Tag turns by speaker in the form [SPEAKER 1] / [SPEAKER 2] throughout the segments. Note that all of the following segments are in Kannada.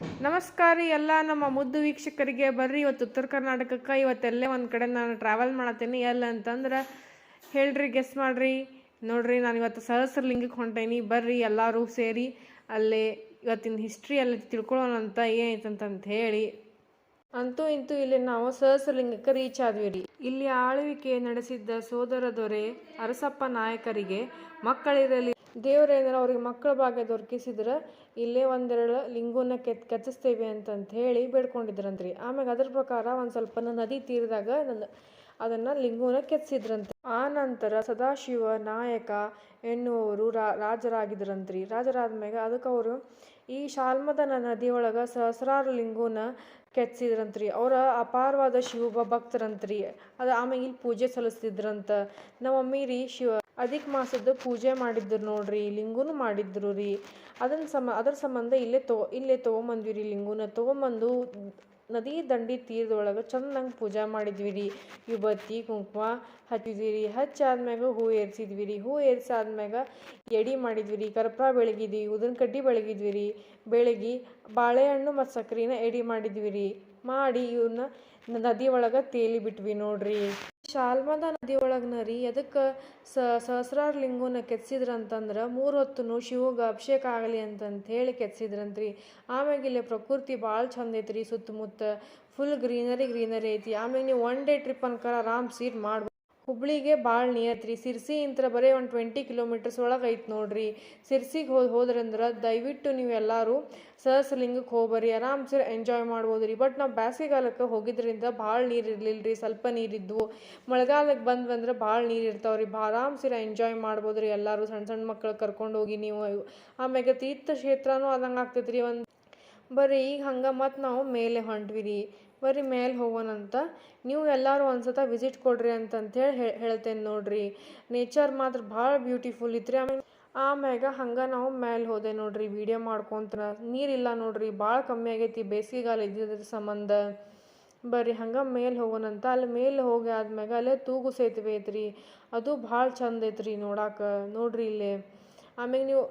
[SPEAKER 1] ನಮಸ್ಕಾರ ರೀ ಎಲ್ಲ ನಮ್ಮ ಮುದ್ದು ವೀಕ್ಷಕರಿಗೆ ಬರ್ರಿ. ಇವತ್ತು ಉತ್ತರ ಕರ್ನಾಟಕಕ್ಕೆ ಇವತ್ತೆಲ್ಲೇ ಒಂದು ಕಡೆ ನಾನು ಟ್ರಾವೆಲ್ ಮಾಡತ್ತೀನಿ. ಎಲ್ಲ ಅಂತಂದ್ರೆ ಹೇಳ್ರಿ ಗೆಸ್ ಮಾಡ್ರಿ. ನೋಡ್ರಿ, ನಾನು ಇವತ್ತು ಸಹಸ್ರಲಿಂಗಕ್ಕೆ ಹೊಂಟೇನಿ. ಬರ್ರಿ, ಎಲ್ಲರೂ ಸೇರಿ ಅಲ್ಲಿ ಇವತ್ತಿನ ಹಿಸ್ಟ್ರಿ ಅಲ್ಲಿ ತಿಳ್ಕೊಳ್ಳೋಣ ಅಂತ ಹೇಳಿ. ಅಂತೂ ಇಂತೂ ಇಲ್ಲಿ ನಾವು ಸಹಸ್ರಲಿಂಗಕ್ಕೆ ರೀಚ್ ಆದ್ವಿ ರೀ. ಇಲ್ಲಿ ಆಳ್ವಿಕೆ ನಡೆಸಿದ್ದ ಸೋದರ ದೊರೆ ಅರಸಪ್ಪ ನಾಯಕರಿಗೆ ಮಕ್ಕಳಿರಲಿ ದೇವರೇಂದ್ರ ಅವ್ರಿಗೆ ಮಕ್ಕಳ ಭಾಗ್ಯ ದೊರಕಿಸಿದ್ರ ಇಲ್ಲೇ ಒಂದೆರಡು ಲಿಂಗುನ ಕೆತ್, ಕೆತ್ತಿಸ್ತೇವೆ ಅಂತಂತ ಹೇಳಿ ಬೇಡ್ಕೊಂಡಿದ್ರಂತ್ರಿ. ಆಮ್ಯಾಗ ಅದ್ರ ಪ್ರಕಾರ ಒಂದು ಸ್ವಲ್ಪ ನದಿ ತೀರದಾಗ ಅದನ್ನ ಲಿಂಗುನ ಕೆತ್ತಿಸಿದ್ರಂತೆ. ಆ ನಂತರ ಸದಾಶಿವ, ನಾಯಕ ಎನ್ನುವರು ರಾಜರಾಗಿದ್ರಂತ್ರಿ. ರಾಜರಾದ್ಮ್ಯಾಗ ಅದಕ್ಕೆ ಅವರು ಈ ಶಾಲ್ಮದ ನದಿಯೊಳಗ ಸಹಸ್ರಾರು ಲಿಂಗುನ ಕೆತ್ತಿಸಿದ್ರಂತ್ರಿ. ಅವರ ಅಪಾರವಾದ ಶಿವ ಭಕ್ತರಂತ್ರಿ ಅದು ಆಮೇಲೆ ಇಲ್ಲಿ ಪೂಜೆ ಸಲ್ಲಿಸ್ತಿದ್ರಂತ. ನಮ್ಮ ಮಮ್ಮಿ ಶಿವ ಅಧಿಕ ಮಾಸದ ಪೂಜೆ ಮಾಡಿದ್ರು ನೋಡ್ರಿ, ಲಿಂಗೂನು ಮಾಡಿದ್ರು ರೀ. ಅದನ್ನ ಸಮ, ಅದ್ರ ಸಂಬಂಧ ಇಲ್ಲೇ ತೊ, ಇಲ್ಲೇ ತೊಗೊಂಬಂದ್ವಿ ರೀ ಲಿಂಗೂನ. ತೊಗೊಂಬಂದು ನದಿ ದಂಡಿ ತೀರದೊಳಗೆ ಚಂದಂಗೆ ಪೂಜೆ ಮಾಡಿದ್ವಿ ರೀ. ಯುಬತ್ತಿ ಕುಂಕುಮ ಹಚ್ಚಿದ್ವಿ ರೀ. ಹಚ್ಚಾದ್ಮ್ಯಾಗ ಹೂ ಏರ್ಸಿದ್ವಿ ರೀ. ಹೂ ಏರ್ಸಾದ್ಮ್ಯಾಗ ಎಡಿ ಮಾಡಿದ್ವಿ ರೀ. ಕರ್ಪೂರ ಬೆಳಗಿದ್ವಿ ಉದನ್ ಕಡ್ಡಿ ಬೆಳಗಿದ್ವಿ ರೀ. ಬೆಳಗಿ ಬಾಳೆಹಣ್ಣು ಮತ್ತು ಸಕ್ರಿನ ಎಡಿ ಮಾಡಿದ್ವಿ ರೀ. ಮಾಡಿ ಇವನ್ನ ನದಿ ಒಳಗೆ ತೇಲಿ ಬಿಟ್ವಿ ನೋಡ್ರಿ. ಶಾಲ್ಮದ ನದಿ ಒಳಗ್ನ ರೀ ಅದಕ್ಕೆ ಸಹಸ್ರಾರು ಲಿಂಗುನ ಕೆತ್ಸಿದ್ರಂತಂದ್ರೆ ಮೂರು ಹೊತ್ತುನು ಶಿವಗ ಅಭಿಷೇಕ ಆಗಲಿ ಅಂತಂತ ಹೇಳಿ ಕೆತ್ಸಿದ್ರಂತ್ರಿ. ಆಮ್ಯಾಗ ಇಲ್ಲಿ ಪ್ರಕೃತಿ ಭಾಳ ಚಂದ ಐತ್ರಿ ಸುತ್ತಮುತ್ತ. ಫುಲ್ ಗ್ರೀನರಿ ಗ್ರೀನರಿ ಐತಿ. ಆಮ್ಯಾಗ ನೀವು ಒನ್ ಡೇ ಟ್ರಿಪ್ ಅನ್ಕರ ಆರಾಮ್ ಸೀಟ್ ಮಾಡ್ಬೋದು. ಹುಬ್ಳಿಗೆ ಭಾಳ ನಿಯತ್ ರೀ. ಸಿರ್ಸಿ ಇಂತ್ರ ಬರೀ ಒಂದು ಟ್ವೆಂಟಿ ಕಿಲೋಮೀಟರ್ಸ್ ಒಳಗೆ ಐತೆ ನೋಡ್ರಿ. ಸಿರ್ಸಿಗೆ ಹೋಗಿ ಹೋದ್ರಂದ್ರೆ ದಯವಿಟ್ಟು ನೀವು ಎಲ್ಲರೂ ಸಹಸ್ರಲಿಂಗಕ್ಕೆ ಹೋಗ್ಬರ್ರಿ. ಎಂಜಾಯ್ ಮಾಡ್ಬೋದು ರೀ ಬಟ್ ನಾವು ಬೇಸಿಗೆಗಾಲಕ್ಕೆ ಹೋಗಿದ್ರಿಂದ ಭಾಳ ನೀರು ಇರಲಿಲ್ಲ ರೀ ಸ್ವಲ್ಪ ನೀರಿದ್ವು ಮಳೆಗಾಲಕ್ಕೆ ಬಂದು ಬಂದ್ರೆ ಭಾಳ ನೀರು ಇರ್ತಾವೆ ರೀ ಆರಾಮ್ಸಿರ ಎಂಜಾಯ್ ಮಾಡ್ಬೋದು ರೀ ಎಲ್ಲರೂ. ಸಣ್ಣ ಸಣ್ಣ ಮಕ್ಳು ಕರ್ಕೊಂಡು ಹೋಗಿ ನೀವು. ಆಮ್ಯಾಗ ತೀರ್ಥ ಕ್ಷೇತ್ರನೂ ಆದಂಗೆ ಆಗ್ತೈತೆ ರೀ ಒಂದು ಬರ್ರಿ, ಈಗ ಹಂಗೆ ಮತ್ತು ನಾವು ಮೇಲೆ ಹೊಂಟ್ವಿ ರೀ ಬರ್ರಿ, ಮೇಲೆ ಹೋಗೋಣಂತ ನೀವು ಎಲ್ಲರೂ ಒಂದ್ಸತ ವಿಸಿಟ್ ಕೊಡ್ರಿ ಹೇಳಿ ಹೇಳ್ತೇನೆ ನೋಡ್ರಿ. ನೇಚರ್ ಮಾತ್ರ ಭಾಳ ಬ್ಯೂಟಿಫುಲ್ ಇತ್ತು ಆಮೇಲೆ ಆಮ್ಯಾಗ ಹಂಗೆ ನಾವು ಮೇಲೆ ಹೋದೆ ನೋಡ್ರಿ ವಿಡಿಯೋ ಮಾಡ್ಕೊಂತ ನೀರಿಲ್ಲ ನೋಡ್ರಿ, ಭಾಳ ಕಮ್ಮಿ ಆಗೈತಿ ಬೇಸಿಗೆಗಾಲ ಇದ್ದಿದ್ರ ಸಂಬಂಧ. ಬರ್ರಿ, ಹಂಗೆ ಮೇಲೆ ಹೋಗೋಣಂತ ಅಲ್ಲಿ ಮೇಲೆ ಹೋಗಿ ಆದ್ಮ್ಯಾಗ ಅಲ್ಲೇ ತೂಗು ಸೇತುವೆ ಐತ್ರಿ. ಅದು ಭಾಳ ಚಂದ ಐತ್ರಿ ನೋಡಾಕ, ನೋಡ್ರಿ ಇಲ್ಲೇ. ಆಮ್ಯಾಗ ನೀವು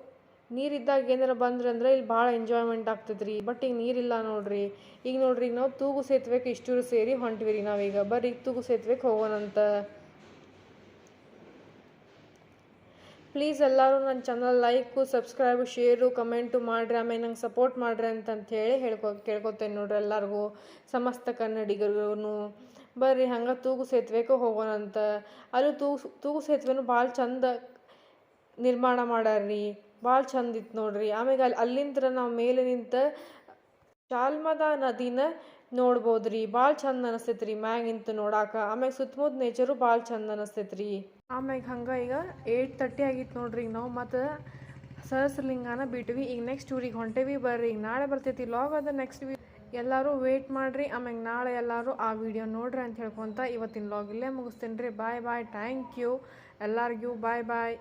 [SPEAKER 1] ನೀರಿದ್ದಾಗ ಏನಾರ ಬಂದ್ರಿ ಅಂದ್ರೆ ಇಲ್ಲಿ ಭಾಳ ಎಂಜಾಯ್ಮೆಂಟ್ ಆಗ್ತದೆ ರೀ ಬಟ್ ಈಗ ನೀರಿಲ್ಲ ನೋಡ್ರಿ. ಈಗ ನೋಡ್ರಿ, ಈಗ ನಾವು ತೂಗು ಸೇತುವೆಗೆ ಇಷ್ಟೂರು ಸೇರಿ ಹೊಂಟ್ವಿ ರೀ ನಾವೀಗ. ಬರ್ರಿ ಈಗ ತೂಗು ಸೇತುವೆಗೆ ಹೋಗೋಣಂತ ಪ್ಲೀಸ್ ಎಲ್ಲರೂ ನನ್ನ channel like subscribe share comment ಮಾಡಿರಿ. ಆಮೇಲೆ ನಂಗೆ ಸಪೋರ್ಟ್ ಮಾಡ್ರಿ ಅಂತಂತ ಹೇಳಿ ಹೇಳ್ಕೊ, ಕೇಳ್ಕೊತೇನೆ ನೋಡ್ರಿ ಎಲ್ಲರಿಗೂ. ಸಮಸ್ತ ಕನ್ನಡಿಗರಿಗೂ ಬರ್ರಿ, ಹಂಗೆ ತೂಗು ಸೇತುವೆಗೆ ಹೋಗೋಣಂತ ಅಲ್ಲಿ ತೂಗು ತೂಗು ಸೇತುವೆನೂ ಭಾಳ ಚಂದ ನಿರ್ಮಾಣ ಮಾಡ್ಯಾರ್ರಿ. ಭಾಳ ಚಂದ ಇತ್ತು ನೋಡ್ರಿ. ಆಮೇಲೆ ಅಲ್ಲಿ ಅಲ್ಲಿಂದ ನಾವು ಮೇಲೆ ನಿಂತ ಶಾಲ್ಮದ ನದಿನ ನೋಡ್ಬೋದು ರೀ ಭಾಳ ಚಂದ ಅನಿಸ್ತೈತ್ರಿ ಮ್ಯಾಗ ನಿಂತು ನೋಡಾಕ. ಆಮ್ಯಾಗ ಸುತ್ತಮುತ್ತ ನೇಚರು ಭಾಳ ಚಂದ ಅನಿಸ್ತೈತೆ ರೀ ಆಮ್ಯಾಗ ಹಂಗೆ ಈಗ ಏಯ್ಟ್ ತರ್ಟಿ ಆಗಿತ್ತು ನೋಡ್ರಿ ಈಗ ನಾವು. ಮತ್ತು ಸಹಸ್ರಲಿಂಗನ ಬಿಟ್ವಿ. ಈಗ ನೆಕ್ಸ್ಟ್ ಊರಿಗೆ ಹೊಂಟೇವಿ ಬರ್ರಿ. ಈಗ ನಾಳೆ ಬರ್ತೈತಿ ಲಾಗ್ ಅದ ನೆಕ್ಸ್ಟ್ ವೀಕ್ ಎಲ್ಲರೂ ವೇಟ್ ಮಾಡಿರಿ. ಆಮ್ಯಾಗ ನಾಳೆ ಎಲ್ಲರೂ ಆ ವಿಡಿಯೋ ನೋಡ್ರಿ ಅಂತ ಹೇಳ್ಕೊತ ಇವತ್ತಿನ ಲಾಗ್ ಇಲ್ಲೇ ಮುಗಿಸ್ತೀನಿ ರೀ ಬಾಯ್ ಬಾಯ್ ಥ್ಯಾಂಕ್ ಯು ಎಲ್ಲರಿಗೂ ಬಾಯ್ ಬಾಯ್